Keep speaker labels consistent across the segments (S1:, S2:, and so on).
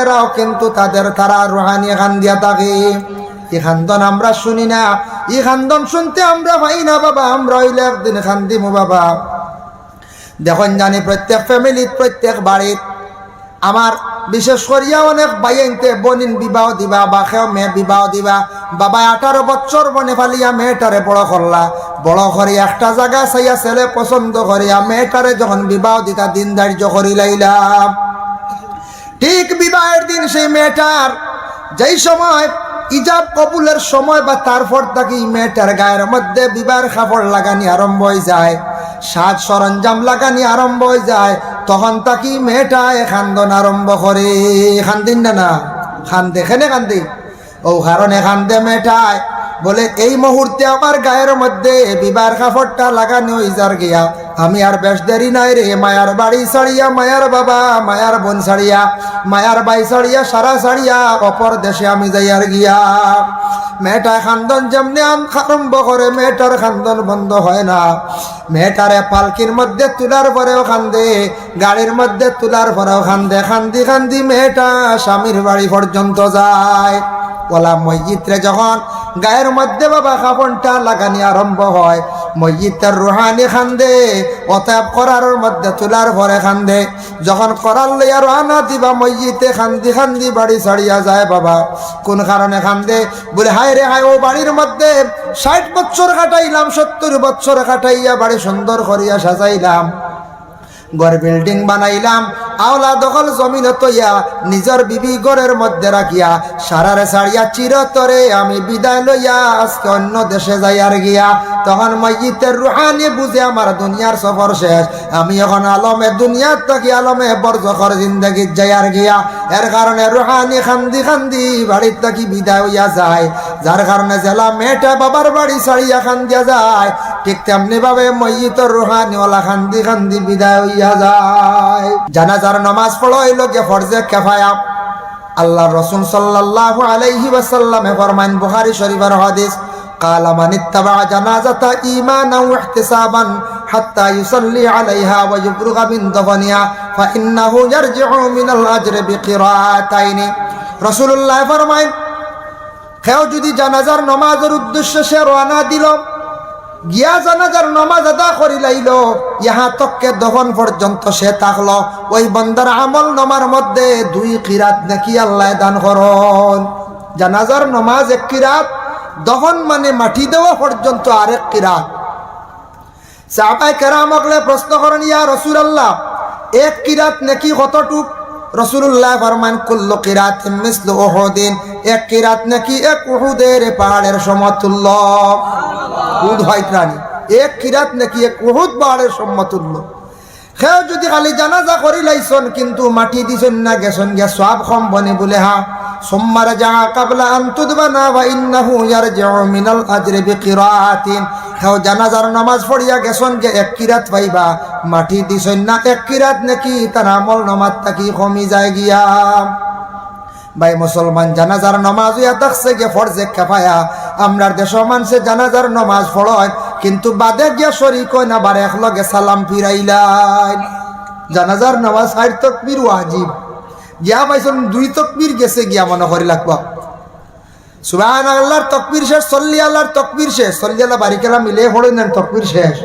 S1: এরাও কিন্তু তাদের তারা রুহানি খান দিয়া থাকে ই আমরা শুনি না। ই শুনতে আমরা পাই না বাবা। আমরা হইলে একদিন খান্দিমু বাবা। দেখুন জানি প্রত্যেক ফ্যামিলিত প্রত্যেক বাড়িত আমার বিশেষ করিয়া অনেক বাইনতে বনিন বিবাহ দিবা বা খেও মেয়ে বিবাহ দিবা। বাবা আঠারো বছর বনে ফালিয়া মেয়েটারে বড় করলা। বড় করিয়া একটা জায়গা চাইয়া ছেলে পছন্দ করিয়া মেয়েটারে যখন বিবাহ দিতা, দিন ধার্য করি লাইলাম ঠিক বিবাহের দিন সেই মেয়েটার, যেই সময় ইজাব কবুলের সময় বা তারপর তাকে মেয়েটার গায়ের মধ্যে বিবাহের কাপড় লাগানি আরম্ভ হয়ে যায়, সাজ সরঞ্জাম লাগানি আরম্ভ হয়ে যায়, তখন তাকি মেয়েটা খান্দন আরম্ভ করে। খান্দিন না না, খান্দে, খেনে খান্দি। ও কারণে খান্দে মেয়েটায় বলে, এই মুহূর্তে আমার গায়ের মধ্যে বিবাহের কাপড়টা লাগানো ইজার গিয়া আমি আর বেশ দেরি নাই রে, মায়ার বাড়ি ছাড়িয়া, মায়ার বাবা, মায়ার বোন ছাড়িয়া, মায়ার বাই ছাড়িয়া, সারা ছাড়িয়া অপর দেশে আমি যাইয়ার গিয়া। মেয়েটা খান্দন যেমনি আরম্ভ করে, মেয়েটার খান্দন বন্ধ হয় না। মেয়েটারে পালকির মধ্যে তুলার পরেও খান্দে, গাড়ির মধ্যে তুলার পরেও খান্দে, খান্দি খান্দি মেয়েটা স্বামীর বাড়ি পর্যন্ত যায়। ওলা মসজিদরে যখন গায়ের মধ্যে বাবা কাপড়টা লাগানি আরম্ভ হয় মসজিদের রুহানি খান্দে, অতএব করার মধ্যে চুলার ভরে খান্দে। যখন করার লইয়া রোহানা দিবা মসজিদে খান্দি খান্দি বাড়ি ছাড়িয়া যায় বাবা। কোন কারণে খান্দে? বলে, হায় রে হায়, ও বাড়ির মধ্যে ষাট বছর কাটাইলাম, সত্তর বছর কাটাইয়া বাড়ি সুন্দর করিয়া সাজাইলাম। ঘর বিল্ডিং বানাইলাম, আওলা দখল জমিন তৈয়া, নিজের বিবি ঘরের মধ্যে রাখিয়া, সারারে সারিয়া চিরতরে আমি বিদায় লইয়া আজকে অন্য দেশে যাইয়ার গিয়া। তখন মসজিদের রুহানি বুঝে আমার দুনিয়ার সফর শেষ। আমি এখন আলমে দুনিয়ার থাকি, আলমে বরজখর জিন্দগিত যাইয়ার গিয়া। এর কারণে রুহানি খান্দি খান্দি বাড়ির থাকি বিদায় হইয়া যায়। যার কারণে জেলা মেয়েটা বাবার বাড়ি ছাড়িয়া খান্দিয়া যায় ঠিক তেমনি ভাবে মসজিদর রুহানিওয়ালা খান্দি খান্দি বিদায় হইয়া যায় জানাজার নামাজ পড়ো হইল গে ফরজে কেফায়া আল্লাহ রসুল সাল্লাল্লাহু আলাইহি ওয়াসাল্লামে ফরমান বুখারী শরীফের হাদিস قال من اتبع جنازة إيمانا واحتسابا حتى يصلي عليها ويبرغ من دفنها فإنه يرجع من الأجر بقراءتين رسول الله فرمائن কেউ যদি জানাজার নমাজের উদ্দেশ্য সে রওনা দিল, গিয়া জানাজার নমাজ আদা করি লাইল, ইহা তককে দহন পর্যন্ত সে থাকল। ওই বন্দার আমল নমার মধ্যে দুই কিরাত নাকি আল্লাহ দান করন। জানাজার নমাজ এক কিরাত, দহন মানে মাটি দেওয়া পর্যন্ত আরেক কিরাত। সাহাবাই কেরামকলে প্রশ্ন করেন, ইয়া রসুল আল্লাহ এক কিরাত নাকি কতটুক? রসুল্লাহ ফরমান, কুল্ল কিরাত মিসলু ওহদিন এক কিরাত নাকি এক উহুদের পাহাড়ের সমতুল্য। উদ হয় প্রাণী। এক কিরাত নাকি এক উহুদ পাহাড়ের সমতুল্য। সেও যদি খালি জানাজা করি লাইছন কিন্তু মাটি দিছেন না, গেছন গিয়া সব সম্বনে বনে বলে হা। যাহা কাবলা আন্তুদবা না বা ইন্নাহু ইয়ারজিউ মিনাল আজরি বিকিরাতিন সেও জানাজার নামাজ পড়িয়া গেছন গে এক কিরাত পাইবা। মাটি দিছন না এক কিরাত নাকি তার আমল নমাজ তাকি কমি যায় গিয়া। ভাই মুসলমান, জানাজার নমাজ ইয়া দেখছে গে ফরজে খেফায়া আমরার দেশ মানুষে জানাজার নমাজ পড়য়, কিন্তু বাদে গিয়া শরিক হয় না, বার একলগে সালাম ফিরাইলাই। জানাজার নমাজ ষাট তকবির ওয়াজিব। গিয়া পাইছন, দুই তকবির গেছে গিয়া মনে করি লাগবা। সুবাহান আল্লাহর তকবির শেষ সল্লি আল্লাহর তকবির শেষ। সল্লি আল্লাহ বারিকেলা মিলে হড়ে নেন তকবির শেষ।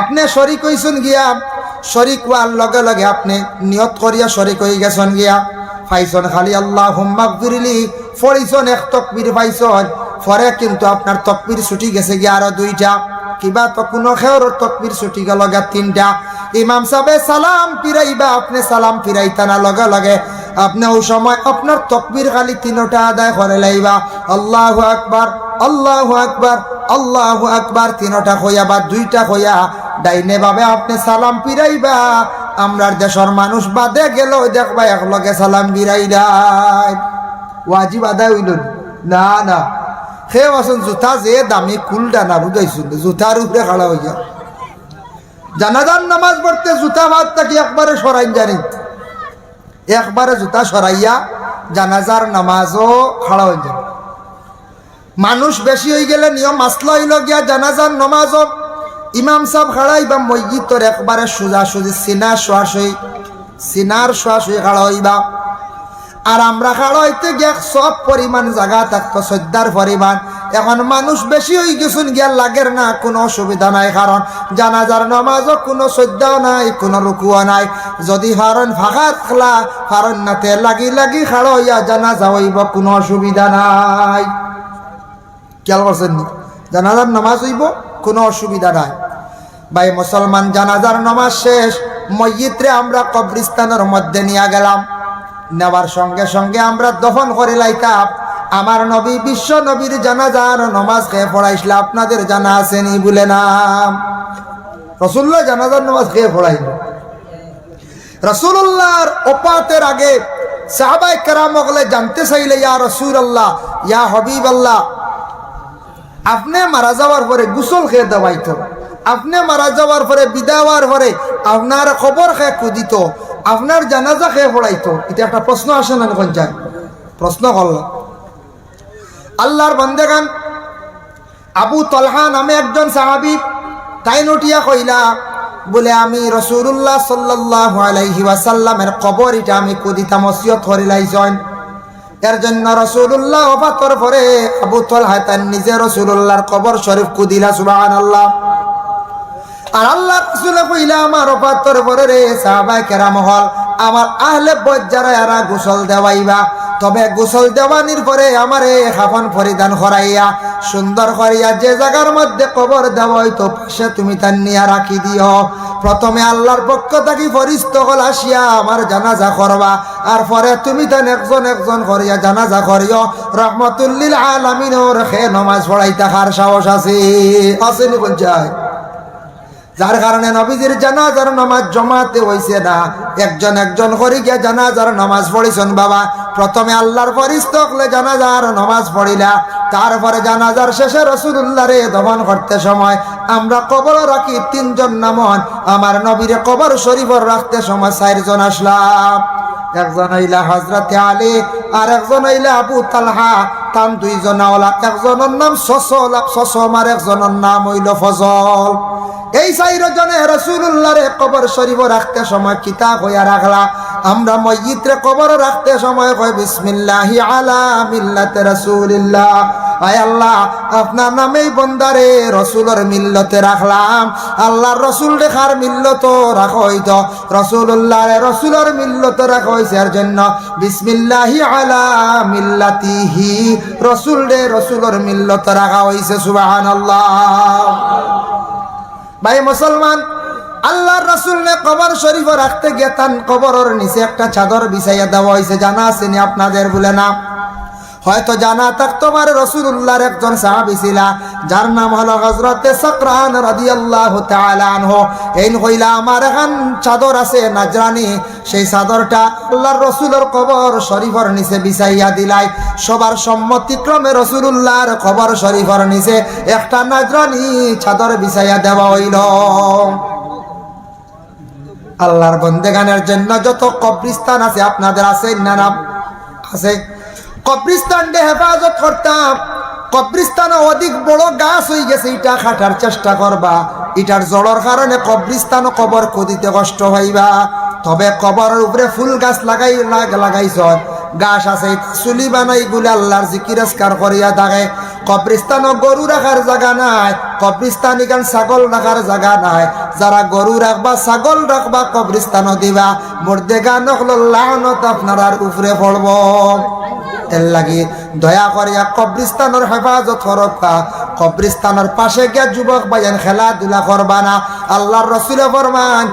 S1: আপনি শরিক হইছেন গিয়া, শরিক হওয়ার লগে লগে আপনি নিয়ত করিয়া শরিক হয়ে গেছেন গিয়া। ফাইছন খালি আল্লাহ হুম্মাক ফিরিলি ফরিছন এক তকবির পাইছন। পরে কিন্তু আপনার তকবির ছুটি গেছে গিয়া আরও দুইটা। কিবা তো কোনো খেয়র তকবির ছুটি গেল গা তিনটা। ইমাম সাহেব, সালাম ফিরাইবা, আপনি সালাম ফিরাইতা না, লগে লগে। আপনি ওই সময় আপনার তকবির খালি তিনটা আদায় করে লাইবা। আল্লাহ আকবার আল্লাহ আকবার আল্লাহ আকবার, তিনটা হইয়া বা দুইটা হইয়া ডাইনে ভাবে আপনি সালাম ফিরাইবা। আমরার দেশের মানুষ বাদে গেল দেখবা একলগে সালাম ফিরাইলাই ওয়াজিব আদায় হইল না। না সে আছেন জোতা যে দামি কুলটা না বুঝাইছিল জোতার উপরে খাড়া হইয়া। জানাজার নামাজ পড়তে জুতা ভাত তাকে একবারে সরাইন জানি? একবারে জুতা সরাইয়া জানাজার নামাজও খাড়া হয়ে যায়। মানুষ বেশি হয়ে গেলে নিয়ম মাসলা হইল গিয়া জানাজার নামাজও ইমাম সাহেব খাড়াই বা মসজিদর একবারে সোজা সুজি সিনা শোয়াশই সিনার শোয়াশই খাড়া হইবা। আর আমরা খাড়াইতে গিয়ে সব পরিমাণ জায়গা থাকতো শ্রদ্ধার পরিমাণ। এখন মানুষ বেশি হয়ে গেছুন, গিয়া লাগের না, কোনো অসুবিধা নাই। কারণ জানাজার নামাজও কোনো শ্রদ্ধাও নাই, কোনো রুকুও নাই। যদি হারণ ফাঁকা থাকলা হারণ নাতে লাগি লাগি খাড়ো হইয়া জানাজা হইব, কোনো অসুবিধা নাই। খেয়াল করছেন নি? জানাজার নামাজ হইব, কোনো অসুবিধা নাই। ভাই, মুসলমান, জানাজার নামাজ শেষ, মসজিদরে আমরা কবরিস্তানের মধ্যে নিয়ে গেলাম। নেওয়ার সঙ্গে সঙ্গে আমরা দফন করে লাইতাম। আমার নবী, বিশ্ব নবীর জানাজার নমাজ খেয়ে পড়াইছিল, আপনাদের জানা আসেনি বলে নাম রসুল্লাহ জানাজার নামাজ খেয়ে পড়াইল। রসুল্লাহর ওপাতের আগে সাহাবাই কেরামগলে জানতে চাইলে, ইয়া রসুল আল্লাহ ইয়া হবিব আল্লাহ আপনি মারা যাওয়ার পরে গুসল খেয়ে দেওয়াইতো, আপনি মারা যাওয়ার পরে বিদাওয়ার পরে আপনার খবর খেয়ে কুদিত, আপনার জানাজা খেয়ে পড়াইতো। এটা একটা প্রশ্ন আসে না এখন যায় প্রশ্ন করল আল্লাহর বন্দেগান। আবু তলহা নামে একজন সাহাবি তাই নটিয়া কইলা বলে আমি রসুল্লাহ সাল্লাহ আলাইহি কবর এটা আমি কুদিতা মসিয়ত করিলাইছেন এর জন্য রসুল্লাহ অফাতর পরে আবু তলহা তার নিজে রসুল্লাহর কবর শরীফ কুদিলা সুবাহান আল্লাহ আর আল্লাহ রসুল কইলা আমার অফাতর পরে রে সাহাবাই কেরাম হল, আমার আহলে বজ্জারা এরা গোসল দেওয়াইবা। তবে গোসল দেওয়ানির পরে আমারে খাফন পরিধান করাইয়া সুন্দর করিয়া যে জায়গার মধ্যে কবর দেওয়া হইতো, পাশে তুমি তার নিয়া রাখি দিও। প্রথমে আল্লাহর পক্ষ থাকি ফরিস্ত হল আসিয়া আমার জানাজা করবা, আর পরে তুমি তান একজন একজন করিয়া জানাজা করিও। রহমতুল্লিল আলমিনোর খে নমাজ পড়াই থাকার সাহস আছে? আসেনি পঞ্চায়েত? যার কারণে নবীজির জানাজার নামাজ জমাতে হইছে না। একজন একজন করে গিয়া জানাজার নামাজ পড়িছেন বাবা। প্রথমে আল্লাহর ফরিস্ত হলে জানাজার নামাজ পড়িলা, তারপরে জানাজার শেষে রসুল্লাহ রে দমন করতে সময়। আমরা কবর রাখি, তিনজন নামন, আমার নবীরে কবর শরীফর রাখতে সময় চারজন আসলাম। একজন হইলা হজরতে আলী, আর একজন হইলা আবু তালহা তাম দুইজন ওলা একজনের নাম সসল সসম একজনের নাম হইল ফজল। এই চাইরজনে রসুল্লাহরে কবর শরীফ রাখতে সময় কিতাব হইয়া রাখলা আমরা মসজিদরে কবর রাখতে সময় কয়, বিসমিল্লাহি আলা মিল্লাতে রসুলিল্লাহ। আয় আল্লাহ, আপনার নামেই বন্দারে রসুলের মিল্লতে রাখলাম। আল্লাহর রসুল রেখার মিল্লত রাখা হইতো। রসুল্লাহ রসুলের মিল্লতে রাখা হয়েছে এর জন্য বিসমিল্লাহি আলা মিল্লাতিহি রসুল রে রসুলের মিল্লতে রাখা হয়েছে সুবাহান আল্লাহ ভাই মুসলমান আল্লাহর রসুল নে কবর শরীফ রাখতে গিয়ে তান কবরের নিচে একটা চাদর বিছাইয়া দেওয়া হয়েছে। জানা আসেনি আপনাদের বলে না? হয়তো জানা থাক, তোমার রসুল্লাহর একজন সাহাবি ছিলা, যার নাম হলো হজরতে সকরান রাদিয়াল্লাহু তাআলা আনহু। এই কইলা আমার এখন চাদর আছে, নাজরানি। সেই চাদরটা আল্লাহর রসুলের কবর শরীফর নিচে বিছাইয়া দিলাই। সবার সম্মতিক্রমে রসুলুল্লাহর কবর শরীফর নিচে একটা নাজরানি চাদর বিছাইয়া দেওয়া হইল। আল্লাহর বন্দেগানের জন্য যত কবরিস্তান আছে, আপনাদের আছে না না? আছে। কবরিস্তান হেফাজত করতাম। কবরিস্তান অধিক বড় গাছ হয়ে গেছে, এটা খাটার চেষ্টা করবা। এটার জড়র কারণে কবরিস্তান কবর খুদিতে কষ্ট হইবা। তবে কবরের উপরে ফুল গাছ লাগাই লাগাইছ গাছ আছে, চুলি বানাই গুলে আল্লাহর জিকিরস্কার করিয়া থাকে। কবরিস্তানও গরু রাখার জায়গা নাই কবরিস্তান এখান ছাগল রাখার জায়গা নাই। যারা গরু রাখবা, ছাগল রাখবা কবরিস্তানও দিবা। মর্দে গান লাহনত আপনার উপরে পড়ব। এর লাগি দয়া করিয়া কবরিস্তানের হেফাজত করবা কবরিস্তানের পাশে গিয়া যুবক বাজান খেলাধুলা করবা না। আল্লাহর রসুলে ফরমান,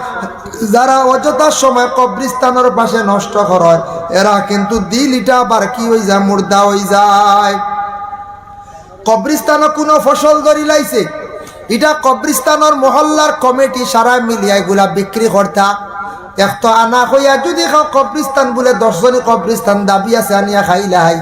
S1: যারা অযথা সময় কবরিস্তানের পাশে নষ্ট করে এরা কিন্তু দিল এটা আবার কি হয়ে যায়, মুর্দা হয়ে যায়। কবরিস্তানও কোনো ফসল ধরি লাইছে। এটা কবরিস্তানের মহল্লার কমিটি সারা মিলিয়া এগুলা বিক্রি করতা। এক তো আনা কইয়া যদি খাও কবরিস্তান বলে দশজনী কবরিস্তান দাবি আছে আনিয়া খাইলা খাইলাই।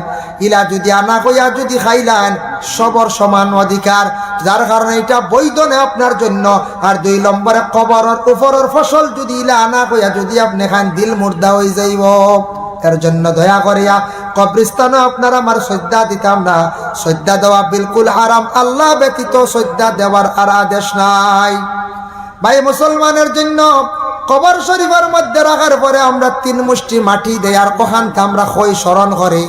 S1: ইলা যদি আনা কইয়া যদি খাইলান, সবর সমান অধিকার। যার কারণে এটা বৈধ নেই আপনার জন্য। আর দুই নম্বরে কবরের উপরের ফসল যদি ইলা আনা কইয়া যদি আপনি খান দিল মুর্দা হয়ে যাইব। এর জন্য দয়া করিয়া কবরিস্তানও আপনার আমার শ্রদ্ধা দিতাম না। শ্রদ্ধা দেওয়া বিলকুল হারাম। আল্লাহ ব্যতীত শ্রদ্ধা দেওয়ার আর আদেশ নাই। ভাই, মুসলমানের জন্য কবর শরীফের মধ্যে রাখার পরে আমরা তিন মুষ্টি মাটি আর ওখানতে আমরা খই স্মরণ করে।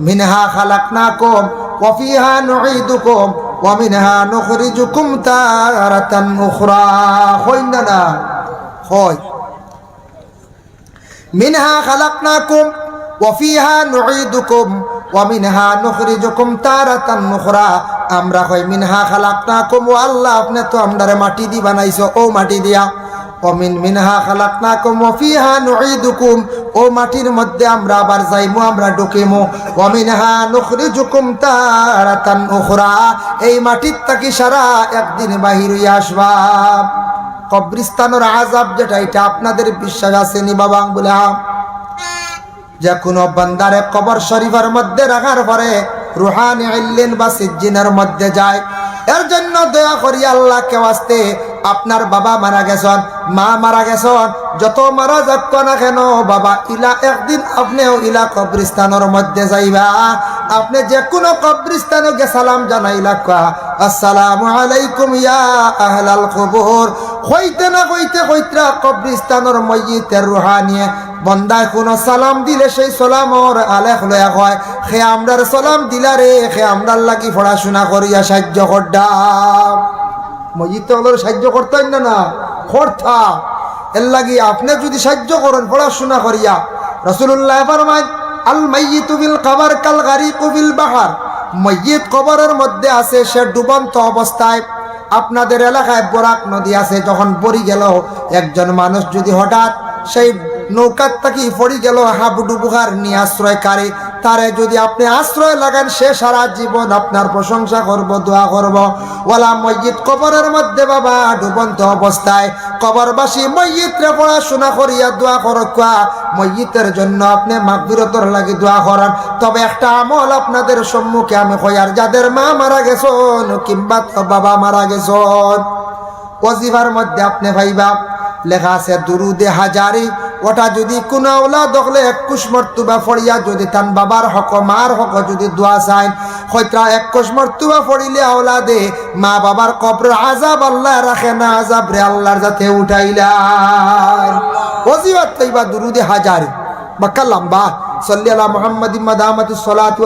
S1: মিনহা খালাক না কম কফিহা নুইদুকুম ওয়ামিনহা নুখরিজুকুম তারাতান উখরা। হই না না? হয় মিনহা খালাকনাকুম ওয়াফিহা নুঈদুকুম, ওয়া মিনহা নুখরিজুকুম তারাতান নুখরা। আমরা কই, মিনহা খালাকনাকুম, ও আল্লাহ, আপনি তো আমরারে মাটি দি বানাইছো, ও মাটি দিয়া। অমিন মিনহা খালাকনাকুম ওয়াফিহা নুঈদুকুম, ও মাটির মধ্যে আমরা আবার যাইমু, আমরা ঢুকিমু। ওয়ামিনহা নুখরিজুকুম তারাতান উখরা এই মাটির তাকি সারা একদিন বাহির হইয়া আসবা। কবরিস্তানের আজাব যেটা, এটা আপনাদের বিশ্বাস আসেনি বাবা বলে হ্যাঁ। যে কোনো বান্দারে কবর শরীফের মধ্যে রাখার পরে রুহানি আইলেন বা সিজ্জিনের মধ্যে যায়। এর জন্য দয়া করি আল্লাহকে আসতে আপনার বাবা মারা গেছেন, মা মারা গেছেন, যত মারা যাক না কেন, বাবা, ইলা একদিন আপনিও ইলা কবরিস্তানের মধ্যে যাইবা। আপনি যে কোনো কবরিস্তানে সালাম জানাইলা আসসালামু আলাইকুম ইয়া আহলাল কবর। হইতে না হইতে হইতরা কবরিস্তানের ময়িতের রুহানিয়ে বন্দায় কোনো সালাম দিলে সেই সালামর আলেখ লয়া হয়। সে আমরার সালাম দিলারে সে আমরার লাগি পড়াশোনা করিয়া সাহায্য করডা মসজিদে ওদের সাহায্য করতেন না না, করতা। এর লাগি আপনি যদি সাহায্য করেন, পড়াশোনা করিয়া। রসুল্লাহ ফরমাই আল মাইয়িতু বিল কাবার কাল গারিকু বিল বাহার। মসজিদ কবরের মধ্যে আছে, সে ডুবন্ত অবস্থায়। আপনাদের এলাকায় বরাক নদী আছে, যখন পড়ি গেল, একজন মানুষ যদি হঠাৎ সেই নৌকার থাকি পড়ি গেল হাবুডুবুহার নিয়ে আশ্রয় কারে, তারে যদি আপনি আশ্রয় লাগান, সে সারা জীবন আপনার প্রশংসা করব, দোয়া করব। ওলা মসজিদ কবরের মধ্যে বাবা, ডুবন্ত অবস্থায়। কবরবাসী মসজিদরে পড়াশোনা করিয়া দোয়া করকুয়া মসজিদের জন্য আপনি মাগবিরতর লাগি দোয়া করান। তবে একটা আমল আপনাদের সম্মুখে আমি কয়ার যাদের মা মারা গেছন কিংবা বাবা মারা গেছন, ওজিফার মধ্যে আপনি ভাইবা, লেখা আছে, দুরুদে হাজারি, ওটা যদি কোনো ওলা দখলে একুশ মর্তুবা ফড়িয়া যদি তান বাবার হক, মার হক যদি দোয়া চাইন হয়তো একুশ মর্তুবা ফড়িলে আওলা দে মা বাবার কবর আজাব আল্লাহ রাখে না আজাব রে আল্লাহর যাতে উঠাইলা ওজিবাত তৈবা দুরুদে হাজার। বাক্কা লম্বা। সাল্লি আলা মুহাম্মাদিন মাদামাতুস সলাত